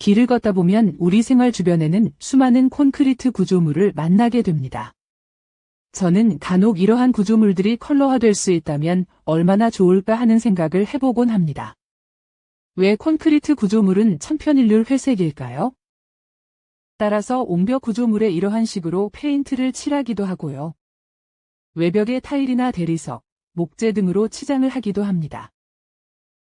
길을 걷다 보면 우리 생활 주변에는 수많은 콘크리트 구조물을 만나게 됩니다. 저는 간혹 이러한 구조물들이 컬러화될 수 있다면 얼마나 좋을까 하는 생각을 해보곤 합니다. 왜 콘크리트 구조물은 천편일률 회색일까요? 따라서 옹벽 구조물에 이러한 식으로 페인트를 칠하기도 하고요. 외벽에 타일이나 대리석, 목재 등으로 치장을 하기도 합니다.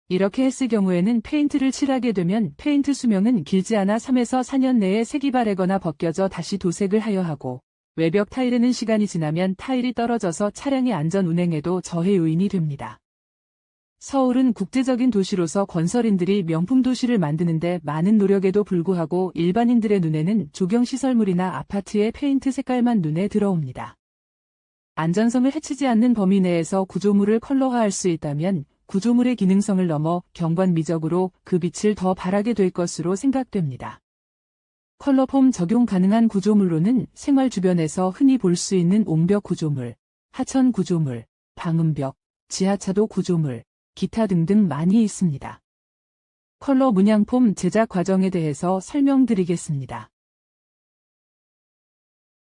이렇게 했을 경우에는 페인트를 칠하게 되면 페인트 수명은 길지 않아 3에서 4년 내에 색이 바래거나 벗겨져 다시 도색을 하여 하고 외벽 타일에는 시간이 지나면 타일이 떨어져서 차량의 안전 운행에도 저해 요인이 됩니다. 서울은 국제적인 도시로서 건설인들이 명품 도시를 만드는데 많은 노력에도 불구하고 일반인들의 눈에는 조경시설물이나 아파트의 페인트 색깔만 눈에 들어옵니다. 안전성을 해치지 않는 범위 내에서 구조물을 컬러화할 수 있다면 구조물의 기능성을 넘어 경관 미적으로 그 빛을 더 바라게 될 것으로 생각됩니다. 컬러폼 적용 가능한 구조물로는 생활 주변에서 흔히 볼 수 있는 옹벽 구조물, 하천 구조물, 방음벽, 지하차도 구조물, 기타 등등 많이 있습니다. 컬러 문양폼 제작 과정에 대해서 설명드리겠습니다.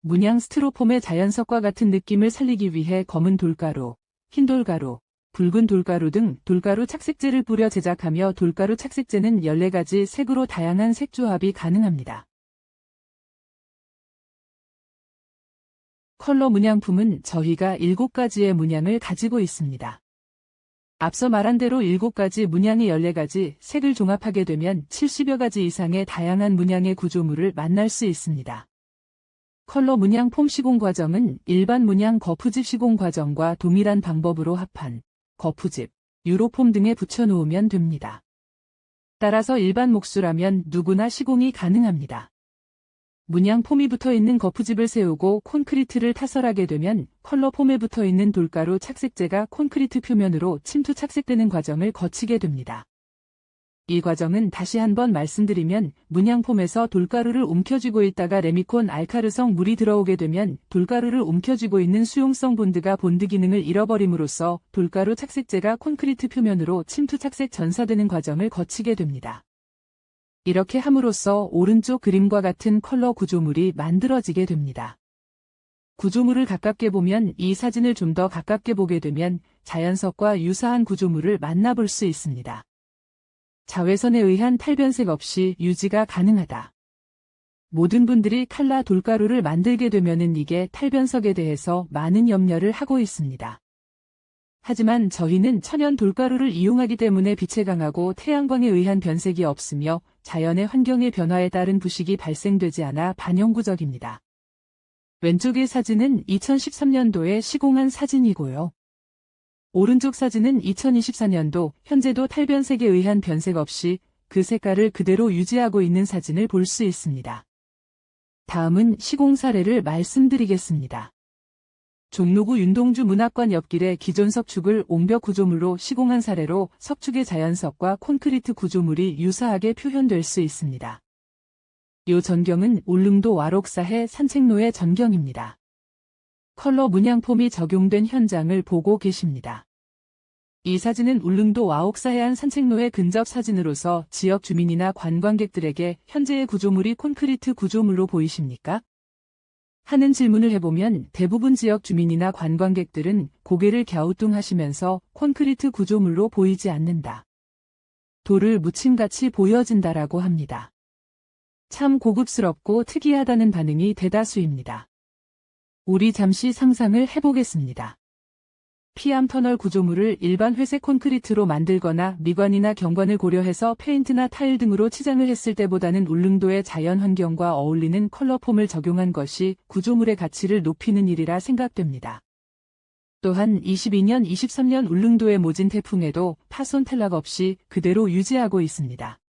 문양 스티로폼의 자연석과 같은 느낌을 살리기 위해 검은 돌가루, 흰 돌가루, 붉은 돌가루 등 돌가루 착색제를 뿌려 제작하며 돌가루 착색제는 14가지 색으로 다양한 색 조합이 가능합니다. 컬러 문양품은 저희가 7가지의 문양을 가지고 있습니다. 앞서 말한 대로 7가지 문양의 14가지 색을 종합하게 되면 70여 가지 이상의 다양한 문양의 구조물을 만날 수 있습니다. 컬러 문양 폼 시공 과정은 일반 문양 거푸집 시공 과정과 동일한 방법으로 합한 거푸집, 유로폼 등에 붙여놓으면 됩니다. 따라서 일반 목수라면 누구나 시공이 가능합니다. 문양 폼이 붙어있는 거푸집을 세우고 콘크리트를 타설하게 되면 컬러 폼에 붙어있는 돌가루 착색제가 콘크리트 표면으로 침투 착색되는 과정을 거치게 됩니다. 이 과정은 다시 한번 말씀드리면 문양폼에서 돌가루를 움켜쥐고 있다가 레미콘 알카르성 물이 들어오게 되면 돌가루를 움켜쥐고 있는 수용성 본드가 본드 기능을 잃어버림으로써 돌가루 착색제가 콘크리트 표면으로 침투 착색 전사되는 과정을 거치게 됩니다. 이렇게 함으로써 오른쪽 그림과 같은 컬러 구조물이 만들어지게 됩니다. 구조물을 가깝게 보면 이 사진을 좀 더 가깝게 보게 되면 자연석과 유사한 구조물을 만나볼 수 있습니다. 자외선에 의한 탈변색 없이 유지가 가능하다. 모든 분들이 칼라 돌가루를 만들게 되면은 이게 탈변석에 대해서 많은 염려를 하고 있습니다. 하지만 저희는 천연 돌가루를 이용하기 때문에 빛에 강하고 태양광에 의한 변색이 없으며 자연의 환경의 변화에 따른 부식이 발생되지 않아 반영구적입니다. 왼쪽의 사진은 2013년도에 시공한 사진이고요. 오른쪽 사진은 2024년도 현재도 탈변색에 의한 변색 없이 그 색깔을 그대로 유지하고 있는 사진을 볼 수 있습니다. 다음은 시공 사례를 말씀드리겠습니다. 종로구 윤동주 문학관 옆길에 기존 석축을 옹벽 구조물로 시공한 사례로 석축의 자연석과 콘크리트 구조물이 유사하게 표현될 수 있습니다. 요 전경은 울릉도 와록사해 산책로의 전경입니다. 컬러 문양폼이 적용된 현장을 보고 계십니다. 이 사진은 울릉도 와옥사 해안 산책로의 근접 사진으로서 지역 주민이나 관광객들에게 현재의 구조물이 콘크리트 구조물로 보이십니까? 하는 질문을 해보면 대부분 지역 주민이나 관광객들은 고개를 갸우뚱하시면서 콘크리트 구조물로 보이지 않는다. 돌을 묻힘같이 보여진다라고 합니다. 참 고급스럽고 특이하다는 반응이 대다수입니다. 우리 잠시 상상을 해보겠습니다. 피암 터널 구조물을 일반 회색 콘크리트로 만들거나 미관이나 경관을 고려해서 페인트나 타일 등으로 치장을 했을 때보다는 울릉도의 자연 환경과 어울리는 컬러폼을 적용한 것이 구조물의 가치를 높이는 일이라 생각됩니다. 또한 22년 23년 울릉도의 모진 태풍에도 파손 탈락 없이 그대로 유지하고 있습니다.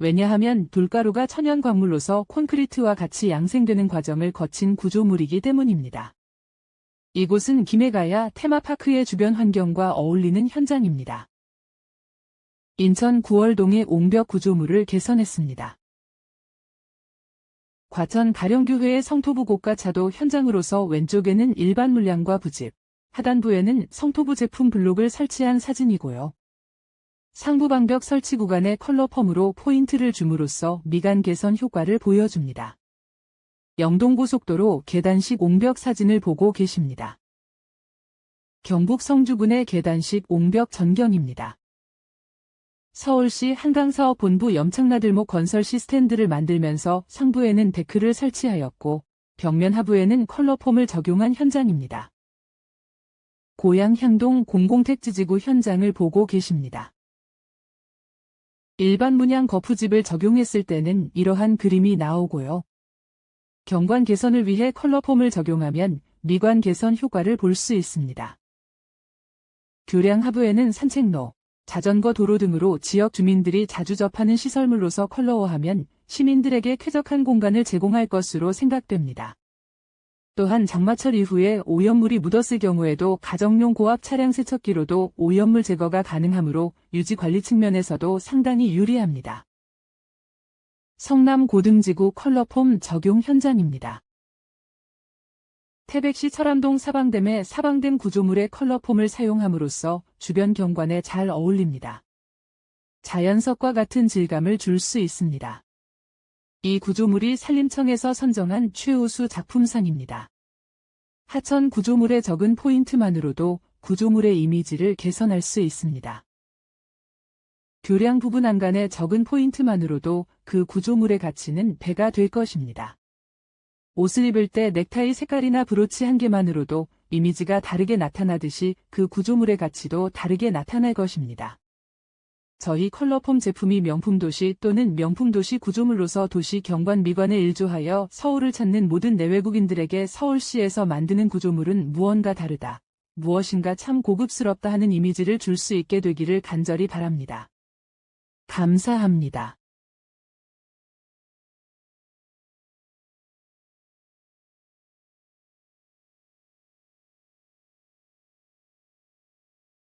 왜냐하면 돌가루가 천연 광물로서 콘크리트와 같이 양생되는 과정을 거친 구조물이기 때문입니다. 이곳은 김해가야 테마파크의 주변 환경과 어울리는 현장입니다. 인천 구월동의 옹벽 구조물을 개선했습니다. 과천 가령교회의 성토부 고가차도 현장으로서 왼쪽에는 일반 물량과 부집, 하단부에는 성토부 제품 블록을 설치한 사진이고요. 상부 방벽 설치 구간의 컬러 펌으로 포인트를 줌으로써 미간 개선 효과를 보여줍니다. 영동고속도로 계단식 옹벽 사진을 보고 계십니다. 경북 성주군의 계단식 옹벽 전경입니다. 서울시 한강사업본부 염창나들목 건설 시 스탠드를 만들면서 상부에는 데크를 설치하였고 벽면 하부에는 컬러폼을 적용한 현장입니다. 고양 향동 공공택지지구 현장을 보고 계십니다. 일반 문양 거푸집을 적용했을 때는 이러한 그림이 나오고요. 경관 개선을 위해 컬러폼을 적용하면 미관 개선 효과를 볼 수 있습니다. 교량 하부에는 산책로, 자전거 도로 등으로 지역 주민들이 자주 접하는 시설물로서 컬러화하면 시민들에게 쾌적한 공간을 제공할 것으로 생각됩니다. 또한 장마철 이후에 오염물이 묻었을 경우에도 가정용 고압 차량 세척기로도 오염물 제거가 가능하므로 유지 관리 측면에서도 상당히 유리합니다. 성남 고등지구 컬러폼 적용 현장입니다. 태백시 철암동 사방댐의 사방댐 구조물의 컬러폼을 사용함으로써 주변 경관에 잘 어울립니다. 자연석과 같은 질감을 줄 수 있습니다. 이 구조물이 산림청에서 선정한 최우수 작품상입니다. 하천 구조물의 적은 포인트만으로도 구조물의 이미지를 개선할 수 있습니다. 교량 부분 안간의 적은 포인트만으로도 그 구조물의 가치는 배가 될 것입니다. 옷을 입을 때 넥타이 색깔이나 브로치 한 개만으로도 이미지가 다르게 나타나듯이 그 구조물의 가치도 다르게 나타날 것입니다. 저희 컬러폼 제품이 명품도시 또는 명품도시 구조물로서 도시 경관 미관에 일조하여 서울을 찾는 모든 내외국인들에게 서울시에서 만드는 구조물은 무언가 다르다. 무엇인가 참 고급스럽다 하는 이미지를 줄 수 있게 되기를 간절히 바랍니다. 감사합니다.